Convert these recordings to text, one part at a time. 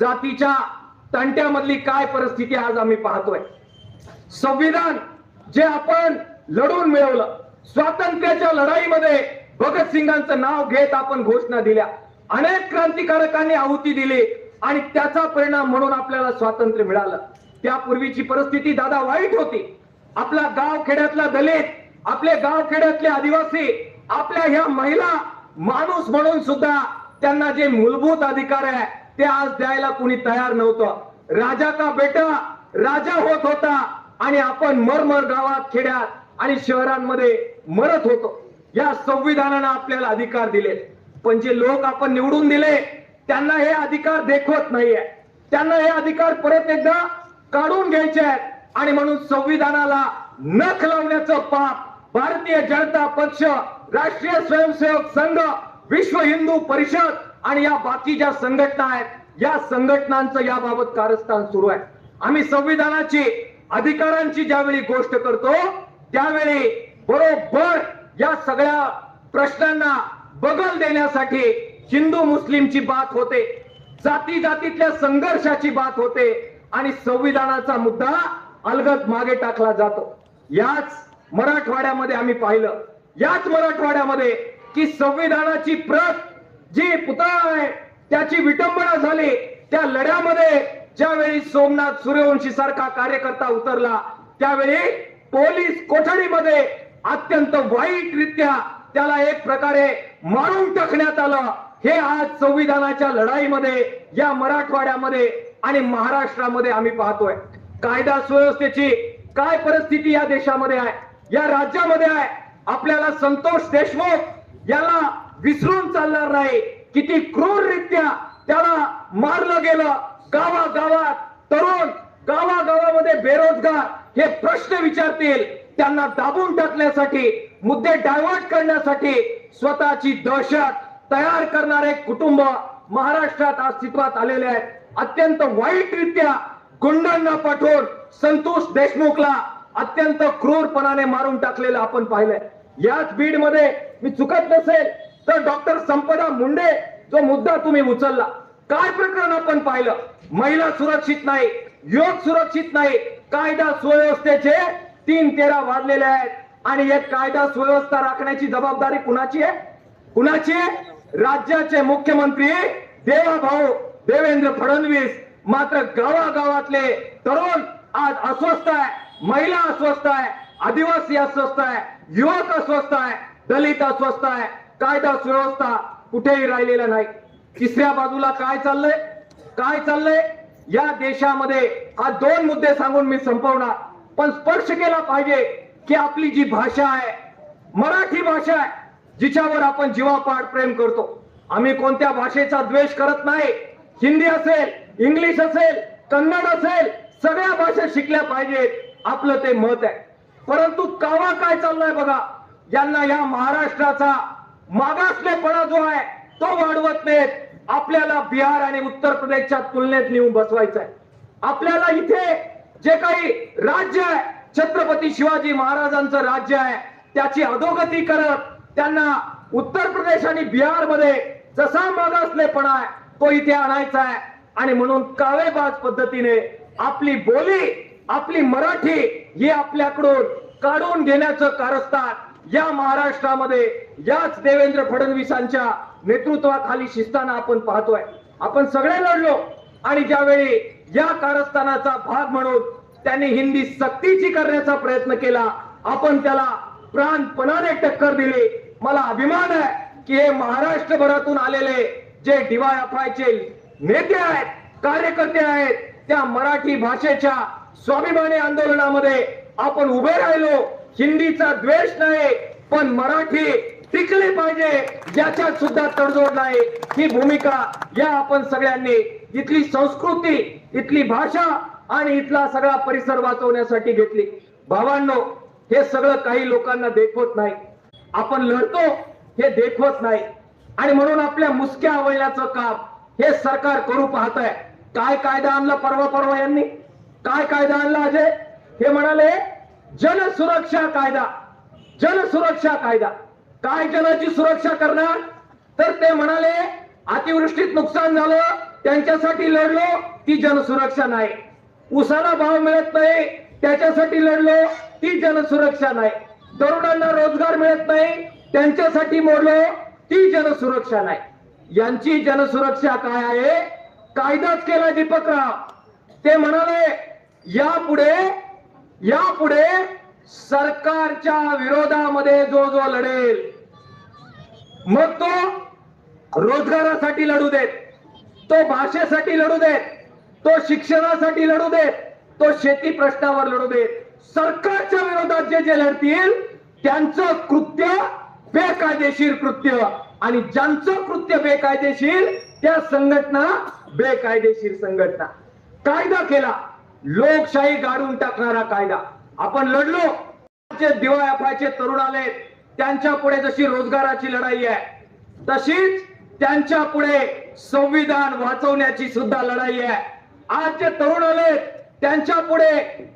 जातीच्या तंट्यामधली काय परिस्थिती आज आम्ही पाहतोय? संविधान जे आपण लढून मिळवलं स्वातंत्र्याच्या लढाईमध्ये भगतसिंगांचं नाव घेत आपण घोषणा दिल्या अनेक क्रांतिकारकांनी आहुती दिली आणि त्याचा परिणाम म्हणून आपल्याला स्वातंत्र्य मिळालं. त्यापूर्वीची परिस्थिती दादा वाईट होती. आपला गाव खेड्यातला दलित आपले गाव खेड्यातले आदिवासी आपल्या ह्या महिला माणूस म्हणून सुद्धा त्यांना जे मूलभूत अधिकार आहे ते आज द्यायला कुणी तयार नव्हतं. राजा का बेटा? राजा होत होता. आणि आपण मरमर गावात खेड्यात आणि शहरांमध्ये मरत होतो. या संविधानानं आपल्याला अधिकार दिले. पण जे लोक आपण निवडून दिले त्यांना हे अधिकार देखवत नाहीये. त्यांना हे अधिकार परत एकदा काढून घ्यायचे आहेत. आणि म्हणून संविधानाला नख लावण्याचं पाप भारतीय जनता पक्ष राष्ट्रीय स्वयंसेवक संघ विश्व हिंदू परिषद आणि या बाकी ज्या संघटना आहेत या संघटनांचं याबाबत कारस्थान सुरू आहे. आम्ही संविधानाची अधिकारांची ज्यावेळी गोष्ट करतो त्यावेळी बरोबर या सगळ्या प्रश्नांना बगल देण्यासाठी हिंदू मुस्लिमची बात होते जाती जातीतल्या संघर्षाची बात होते आणि संविधानाचा मुद्दा अलगद मागे टाकला जातो. याच मराठवाड्यामध्ये आम्ही पाहिलं. याच मराठवाड्यामध्ये की संविधानाची प्रत जी पुतळा आहे त्याची विटंबना झाली त्या लढ्यामध्ये ज्यावेळी सोमनाथ सूर्यवंशी सारखा कार्यकर्ता उतरला त्यावेळी पोलीस कोठडीमध्ये अत्यंत वाईटरित्या त्याला एक प्रकारे मारून टाकण्यात आलं. हे आज संविधानाच्या लढाईमध्ये या मराठवाड्यामध्ये आणि महाराष्ट्रामध्ये आम्ही पाहतोय. कायदा सुव्यवस्थेची काय परिस्थिती या देशामध्ये आहे? या राज्यामध्ये आहे? आपल्याला संतोष देशमुख याला विसरून चालणार नाही. किती क्रूररित्या त्याला मारलं गेलं. गावागावात तरुण गावागावामध्ये बेरोजगार हे प्रश्न विचारतील. त्यांना दाबून टाकण्यासाठी मुद्दे डायव्हर्ट करण्यासाठी स्वतःची दहशत तयार करणारे कुटुंब महाराष्ट्रात अस्तित्वात आलेले आहेत. अत्यंत वाईटरित्या गुंडांना पाठवून संतोष देशमुखला अत्यंत क्रूरपणाने मारून टाकलेलं आपण पाहिलंय. याच बीडमध्ये मी चुकत नसेल तर डॉक्टर संपदा मुंडे जो मुद्दा तुम्ही उचलला काय प्रकरण आपण पाहिलं? महिला सुरक्षित नाही युवक सुरक्षित नाही कायदा सुव्यवस्थेचे तीन तेरा वाजलेले आहेत. आणि एक कायदा सुव्यवस्था राखण्याची जबाबदारी कुणाची आहे? कुणाची आहे? राज्याचे मुख्यमंत्री देवाभाऊ देवेंद्र फडणवीस मात्र गावागावातले तरुण आज अस्वस्थ आहे. महिला अस्वस्थ आहे आदिवासी अस्वस्थ आहे युवक अस्वस्थ आहे दलित अस्वस्थ आहे. कायदा सुव्यवस्था कुठेही राहिलेला नाही. तिसऱ्या बाजूला काय चाललंय? काय चाललंय? या देशामध्ये हा दोन मुद्दे सांगून मी संपवणार. पण स्पर्श केला पाहिजे की आपली जी भाषा आहे मराठी भाषा आहे जिच्यावर आपण जीवापाड प्रेम करतो. आम्ही कोणत्या भाषेचा द्वेष करत नाही. हिंदी असेल इंग्लिश असेल कन्नड असेल सगळ्या भाषा शिकल्या पाहिजेत. आपलं ते मत आहे. परंतु कावा काय चाललंय बघा? यांना या महाराष्ट्राचा मागासलेपणा जो आहे तो वाढवत नाहीत. आपल्याला बिहार आणि उत्तर प्रदेशच्या तुलनेत नेऊन बसवायचं आहे आपल्याला इथे जे काही राज्य आहे छत्रपती शिवाजी महाराजांचं राज्य आहे त्याची अधोगती करत त्यांना उत्तर प्रदेश आणि बिहारमध्ये जसा मागासलेपणा आहे तो इथे आणायचा आहे. आणि म्हणून कावेबाज पद्धतीने आपली बोली आपली मराठी ही आपल्याकडून काढून घेण्याचं कारस्थान या महाराष्ट्रामध्ये याच देवेंद्र फडणवीसांच्या नेतृत्वाखाली शिस्ताना आपण पाहतोय. आपण सगळे लढलो आणि ज्यावेळी या कारस्थानाचा भाग म्हणून त्यांनी हिंदी सक्तीची करण्याचा प्रयत्न केला आपण त्याला प्राणपणाने टक्कर दिली. मला अभिमान आहे की हे महाराष्ट्रभरातून आलेले जे डीवायएफआयचे नेते आहेत कार्यकर्ते आहेत त्या मराठी भाषेच्या स्वाभिमानी आंदोलनामध्ये आपण उभे राहिलो. हिंदीचा द्वेष नाही पण मराठी टिकली पाहिजे ज्याच्यात सुद्धा तडजोड नाही. ही भूमिका या आपण सगळ्यांनी इथली संस्कृती इथली भाषा आणि इथला सगळा परिसर वाचवण्यासाठी घेतली. भावांनो हे सगळं काही लोकांना देखवत नाही. आपण लढतो हे देखवत नाही. आणि म्हणून आपल्या मुसक्या आवळण्याचं काम हे सरकार करू पाहत आहे काय कायदा आणला परवा परवा यांनी? काय कायदा आणला अजय? हे म्हणाले जन सुरक्षा कायदा. जन सुरक्षा कायदा. काय जनाची सुरक्षा करणार? तर ते म्हणाले अतिवृष्टीत नुकसान झालं त्यांच्यासाठी लढलो ती जनसुरक्षा नाही. उसाला भाव मिळत नाही त्याच्यासाठी लढलो ती जनसुरक्षा नाही. तरुणांना रोजगार मिळत नाही त्यांच्यासाठी मोडलो ती जनसुरक्षा नाही. यांची जनसुरक्षा काय आहे? कायदाच केला दीपकराव. ते म्हणाले यापुढे यापुढे सरकारच्या विरोधामध्ये जो जो लढेल मग तो रोजगारासाठी लढू देत तो भाषेसाठी लढू देत तो शिक्षणासाठी लढू देत तो शेती प्रश्नावर लढू देत. सरकारच्या विरोधात जे जे लढतील त्यांचं कृत्य बेकायदेशीर कृत्य आणि ज्यांचं कृत्य बेकायदेशीर त्या संघटना बेकायदेशीर संघटना. कायदा केला. लोकशाही गाडून टाकणारा कायदा. आपण लढलो. जे दिवाळाचे तरुण आले त्यांच्या पुढे जशी रोजगाराची लढाई आहे तशीच त्यांच्या पुढे संविधान वाचवण्याची सुद्धा लढाई आहे. आज जे तरुण आले त्यांच्या पुढे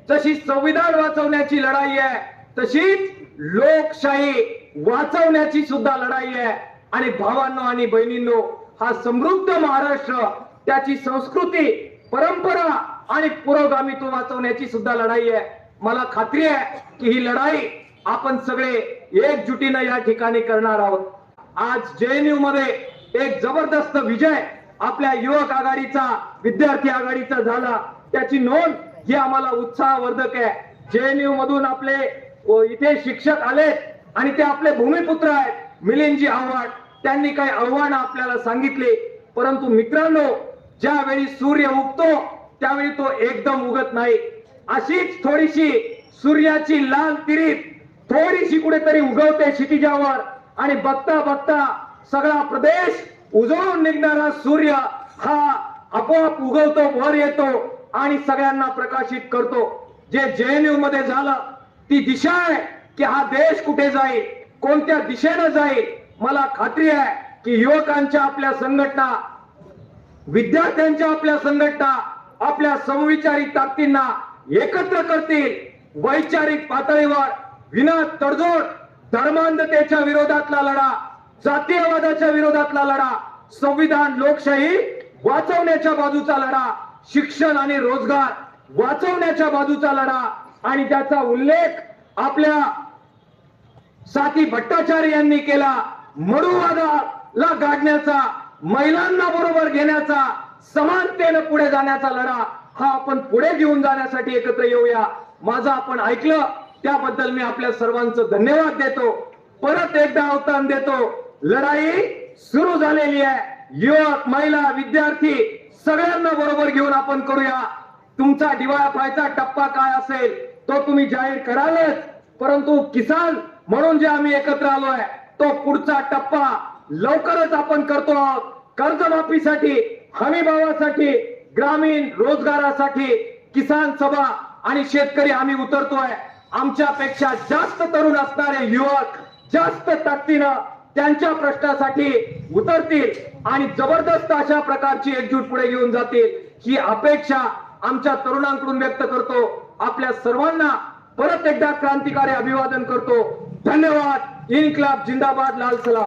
जशी संविधान वाचवण्याची लढाई आहे तशीच लोकशाही वाचवण्याची सुद्धा लढाई आहे. आणि भावांनो आणि बहिणींनो हा समृद्ध महाराष्ट्र त्याची संस्कृती परंपरा आणि पुरोगामीत्व वाचवण्याची सुद्धा लढाई आहे. मला खात्री आहे की ही लढाई आपण सगळे एकजुटीनं या ठिकाणी करणार आहोत. आज जेएनयू मध्ये एक जबरदस्त विजय आपल्या युवक आघाडीचा विद्यार्थी आघाडीचा झाला. त्याची नोंद ही आम्हाला उत्साहवर्धक आहे. जेएनयू मधून आपले इथे शिक्षक आले आणि ते आपले भूमिपुत्र आहेत मिलिंदजी आव्हाड. त्यांनी काही आव्हानं आपल्याला सांगितली. परंतु मित्रांनो ज्यावेळी सूर्य उगतो त्यावेळी तो एकदम उगत नाही. अशीच थोडीशी सूर्याची लाल तिरीत थोडीशी कुठेतरी उगवते क्षितिजावर. आणि बघता बघता सगळा प्रदेश उजळून निघणारा सूर्य हा आपोआप उगवतो वर येतो आणि सगळ्यांना प्रकाशित करतो. जे जेएनयू मध्ये झालं ती दिशा आहे की हा देश कुठे जाईल कोणत्या दिशेनं जाईल मला खात्री आहे की युवकांच्या आपल्या संघटना विद्यार्थ्यांच्या आपल्या संघटना आपल्या समविचारी ताकदींना एकत्र करतील. वैचारिक पातळीवर विना तडजोड धर्मांधतेच्या विरोधातला लढा जातीयवादाच्या विरोधातला लढा संविधान लोकशाही वाचवण्याच्या बाजूचा लढा शिक्षण आणि रोजगार वाचवण्याच्या बाजूचा लढा आणि त्याचा उल्लेख आपल्या साथी भट्टाचार्य यांनी केला. मरुवादाला गाडण्याचा महिलांना बरोबर घेण्याचा समानतेनं पुढे जाण्याचा लढा हा आपण पुढे घेऊन जाण्यासाठी एकत्र येऊया. माझं आपण ऐकलं त्याबद्दल मी आपल्या सर्वांचं धन्यवाद देतो. परत एकदा अवतान देतो. लढाई सुरू झालेली आहे. युवक महिला विद्यार्थी सगळ्यांना बरोबर घेऊन आपण करूया. तुमचा दिवाळापायचा टप्पा काय असेल तो तुम्ही जाहीर करालच. परंतु किसान म्हणून जे आम्ही एकत्र आलोय तो पुढचा टप्पा लवकरच आपण करतो आहोत. कर्जमाफीसाठी हमी भावासाठी ग्रामीण रोजगारासाठी किसान सभा आणि शेतकरी आम्ही उतरतोय. आमच्यापेक्षा जास्त तरुण असणारे युवक जास्त ताकदीनं त्यांच्या प्रश्नासाठी उतरतील आणि जबरदस्त अशा प्रकारची एकजूट पुढे घेऊन जातील ही अपेक्षा आमच्या तरुणांकडून व्यक्त करतो. आपल्या सर्वांना परत एकदा क्रांतिकारी अभिवादन करतो. धन्यवाद. इन्क्लाब जिंदाबाद लाल सलाम.